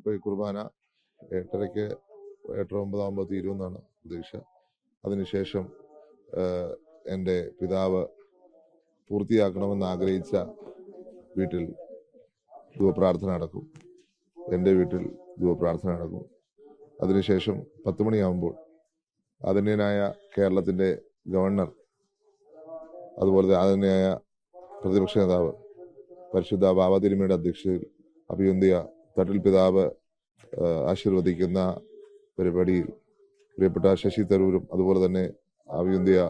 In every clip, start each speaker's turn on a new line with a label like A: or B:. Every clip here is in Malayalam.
A: ഇപ്പോൾ ഈ കുർബാന എട്ടരയ്ക്ക് എട്ടര ഒമ്പതാകുമ്പോൾ തീരുമെന്നാണ് പ്രതീക്ഷ. അതിനുശേഷം എന്റെ പിതാവ് പൂർത്തിയാക്കണമെന്ന് ആഗ്രഹിച്ച വീട്ടിൽ ധൂപ്രാർത്ഥന നടക്കും. എന്റെ വീട്ടിൽ ധൂപ്രാർത്ഥന നടക്കും. അതിനുശേഷം പത്ത് മണിയാകുമ്പോൾ ആദരണീയനായ കേരളത്തിന്റെ ഗവർണർ അതുപോലെ ആദരണീയായ പ്രതിപക്ഷ നേതാവ് പരിശുദ്ധ ബാബാതിരുമയുടെ അധ്യക്ഷതയിൽ അഭിയന്തിയ തട്ടിൽ പിതാവ് ആശീർവദിക്കുന്ന പരിപാടിയിൽ പ്രിയപ്പെട്ട ശശി തരൂരും അതുപോലെ തന്നെ അഭിയന്തിയ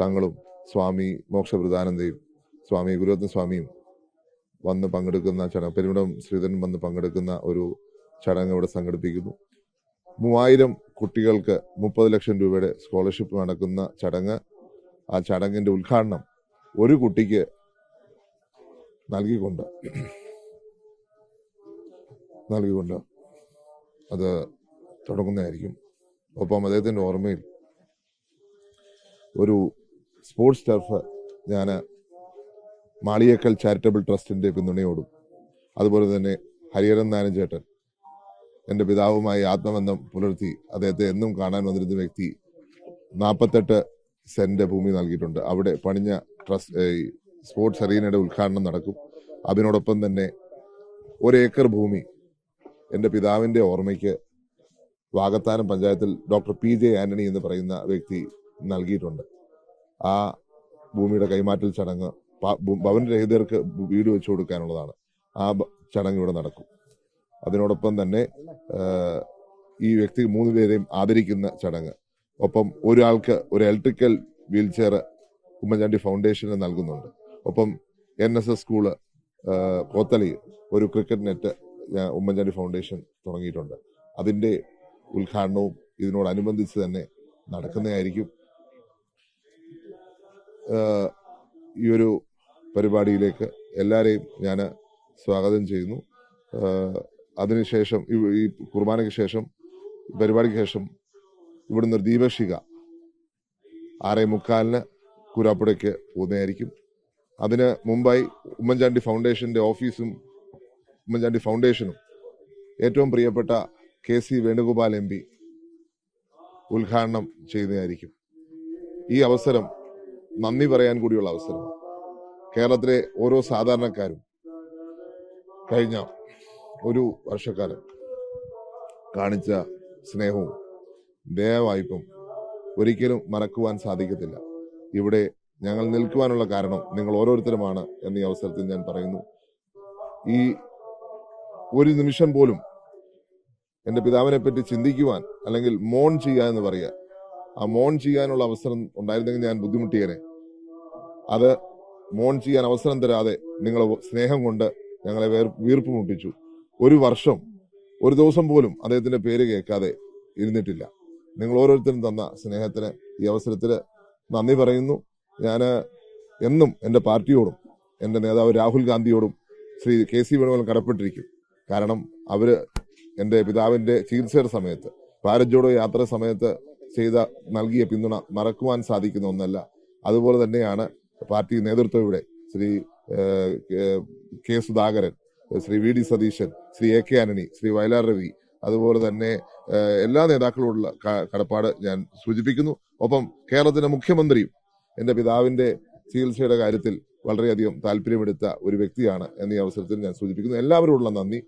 A: തങ്ങളും സ്വാമി മോക്ഷപ്രധാനന്ദയും സ്വാമി ഗുരുരത്ന സ്വാമിയും വന്ന് പങ്കെടുക്കുന്ന ചടങ്ങ് പെരുമിടം ശ്രീധരൻ വന്ന് പങ്കെടുക്കുന്ന ഒരു ചടങ്ങ് ഇവിടെ സംഘടിപ്പിക്കുന്നു. മൂവായിരം കുട്ടികൾക്ക് മുപ്പത് ലക്ഷം രൂപയുടെ സ്കോളർഷിപ്പ് നടക്കുന്ന ചടങ്ങ്. ആ ചടങ്ങിന്റെ ഉദ്ഘാടനം ഒരു കുട്ടിക്ക് നൽകിക്കൊണ്ട് നൽകിക്കൊണ്ട് അത് തുടങ്ങുന്നതായിരിക്കും. ഒപ്പം അദ്ദേഹത്തിന്റെ ഓർമ്മയിൽ ഒരു സ്പോർട്സ് ടർഫ് ഞാൻ മാളിയേക്കൽ ചാരിറ്റബിൾ ട്രസ്റ്റിന്റെ പിന്തുണയോടും അതുപോലെ തന്നെ ഹരിഹരൻ നാനഞ്ചേട്ടൻ ചേട്ടൻ എന്റെ പിതാവുമായി ആത്മബന്ധം പുലർത്തി അദ്ദേഹത്തെ എന്നും കാണാൻ വന്നിരുന്ന വ്യക്തി നാൽപ്പത്തെട്ട് സെന്റ് ഭൂമി നൽകിയിട്ടുണ്ട്. അവിടെ പണിഞ്ഞ ട്രസ്റ്റ് സ്പോർട്സ് അറീനയുടെ ഉദ്ഘാടനം നടക്കും. അതിനോടൊപ്പം തന്നെ ഒരേക്കർ ഭൂമി എന്റെ പിതാവിന്റെ ഓർമ്മയ്ക്ക് വാകത്താനം പഞ്ചായത്തിൽ ഡോക്ടർ പി ജെ ആന്റണി എന്ന് പറയുന്ന വ്യക്തി നൽകിയിട്ടുണ്ട്. ആ ഭൂമിയുടെ കൈമാറ്റൽ ചടങ്ങ് ഭവനരഹിതർക്ക് വീട് വെച്ചു കൊടുക്കാനുള്ളതാണ്. ആ ചടങ്ങ് ഇവിടെ നടക്കും. അതിനോടൊപ്പം തന്നെ ഈ വ്യക്തി മൂന്ന് പേരെയും ആദരിക്കുന്ന ചടങ്ങ്. ഒപ്പം ഒരാൾക്ക് ഒരു ഇലക്ട്രിക്കൽ വീൽ ചെയർ ഉമ്മൻചാണ്ടി ഫൗണ്ടേഷന് നൽകുന്നുണ്ട്. ഒപ്പം N S S school Kothali ഒരു ക്രിക്കറ്റ് നെറ്റ് ഞാൻ ഉമ്മൻചാണ്ടി ഫൗണ്ടേഷൻ തുടങ്ങിയിട്ടുണ്ട്. അതിന്റെ ഉദ്ഘാടനവും ഇതിനോടനുബന്ധിച്ച് തന്നെ നടക്കുന്നതായിരിക്കും. ഈ ഒരു പരിപാടിയിലേക്ക് എല്ലാവരെയും ഞാൻ സ്വാഗതം ചെയ്യുന്നു. അതിനുശേഷം ഈ- കുർബാനയ്ക്ക് ശേഷം പരിപാടിക്ക് ശേഷം ഇവിടുന്ന് ഒരു ദീപശിക ആറേ മുക്കാലിന് കൂരാപ്പുഴയ്ക്ക് പോകുന്നതായിരിക്കും. അതിന് മുമ്പായി ഉമ്മൻചാണ്ടി ഫൗണ്ടേഷന്റെ ഓഫീസും ഉമ്മൻചാണ്ടി ഫൗണ്ടേഷനും ഏറ്റവും പ്രിയപ്പെട്ട K C Venugopal M P ഉദ്ഘാടനം ചെയ്യുന്നതായിരിക്കും. ഈ അവസരം നന്ദി പറയാൻ കൂടിയുള്ള അവസരമാണ് കേരളത്തിലെ ഓരോ സാധാരണക്കാരും കഴിഞ്ഞ ഒരു വർഷക്കാലം കാണിച്ച സ്നേഹവും ദയവായ്പും ഒരിക്കലും മറക്കുവാൻ സാധിക്കത്തില്ല. ഇവിടെ ഞങ്ങൾ നിൽക്കുവാനുള്ള കാരണം നിങ്ങൾ ഓരോരുത്തരുമാണ് എന്നീ അവസരത്തിൽ ഞാൻ പറയുന്നു. ഈ ഒരു നിമിഷം പോലും എന്റെ പിതാവിനെ പറ്റി ചിന്തിക്കുവാൻ അല്ലെങ്കിൽ മോൺ ചെയ്യുക എന്ന് പറയുക. ആ മോൺ ചെയ്യാനുള്ള അവസരം ഉണ്ടായിരുന്നെങ്കിൽ ഞാൻ ബുദ്ധിമുട്ടിയേനെ. അത് മോൺ ചെയ്യാൻ അവസരം തരാതെ നിങ്ങൾ സ്നേഹം കൊണ്ട് ഞങ്ങളെ വേർ വീർപ്പ് മുട്ടിച്ചു. ഒരു വർഷം ഒരു ദിവസം പോലും അദ്ദേഹത്തിന്റെ പേര് കേൾക്കാതെ ഇരുന്നിട്ടില്ല. നിങ്ങൾ ഓരോരുത്തരും തന്ന സ്നേഹത്തിന് ഈ അവസരത്തിൽ നന്ദി പറയുന്നു. ഞാൻ എന്നും എന്റെ പാർട്ടിയോടും എന്റെ നേതാവ് രാഹുൽ ഗാന്ധിയോടും ശ്രീ കെ സി വേണുഗോപാൽ കടപ്പെട്ടിരിക്കും. കാരണം അവർ എന്റെ പിതാവിന്റെ ചികിത്സയുടെ സമയത്ത് ഭാരത് യാത്ര സമയത്ത് ചെയ്ത നൽകിയ പിന്തുണ മറക്കുവാൻ സാധിക്കുന്ന ഒന്നല്ല. അതുപോലെ തന്നെയാണ് പാർട്ടി നേതൃത്വം Shri K- Sudhakaran Shri V D Satheesan Shri A K Antony Shri Vayalar Ravi അതുപോലെ തന്നെ എല്ലാ നേതാക്കളോടുള്ള കടപ്പാട് ഞാൻ സൂചിപ്പിക്കുന്നു. ഒപ്പം കേരളത്തിന്റെ മുഖ്യമന്ത്രിയും എന്റെ പിതാവിന്റെ ചികിത്സയുടെ കാര്യത്തിൽ വളരെയധികം താല്പര്യമെടുത്ത ഒരു വ്യക്തിയാണ് എന്നീ അവസരത്തിൽ ഞാൻ സൂചിപ്പിക്കുന്നു. എല്ലാവരോടുള്ള നന്ദി.